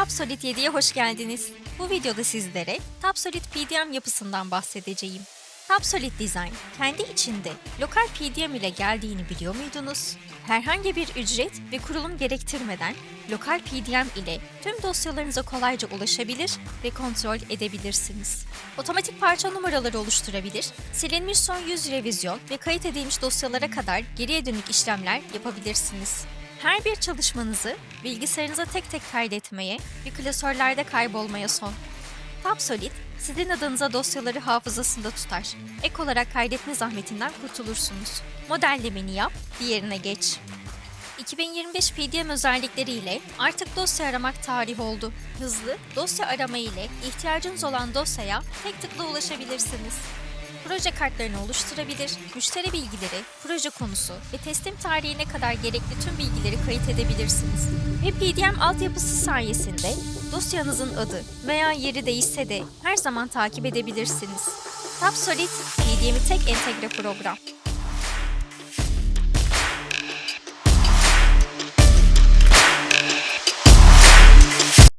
Tapsolid 7'ye hoş geldiniz. Bu videoda sizlere Tapsolid PDM yapısından bahsedeceğim. Tapsolid Design kendi içinde lokal PDM ile geldiğini biliyor muydunuz? Herhangi bir ücret ve kurulum gerektirmeden lokal PDM ile tüm dosyalarınıza kolayca ulaşabilir ve kontrol edebilirsiniz. Otomatik parça numaraları oluşturabilir, silinmiş son 100 revizyon ve kayıt edilmiş dosyalara kadar geriye dönük işlemler yapabilirsiniz. Her bir çalışmanızı bilgisayarınıza tek tek kaydetmeye ve klasörlerde kaybolmaya son. Tapsolid, sizin adınıza dosyaları hafızasında tutar. Ek olarak kaydetme zahmetinden kurtulursunuz. Modellemeni yap, diğerine geç. 2025 PDM özellikleri ile artık dosya aramak tarih oldu. Hızlı dosya arama ile ihtiyacınız olan dosyaya tek tıkla ulaşabilirsiniz. Proje kartlarını oluşturabilir, müşteri bilgileri, proje konusu ve teslim tarihine kadar gerekli tüm bilgileri kayıt edebilirsiniz. Ve PDM altyapısı sayesinde dosyanızın adı veya yeri değişse de her zaman takip edebilirsiniz. Tapsolid, PDM'i tek entegre program.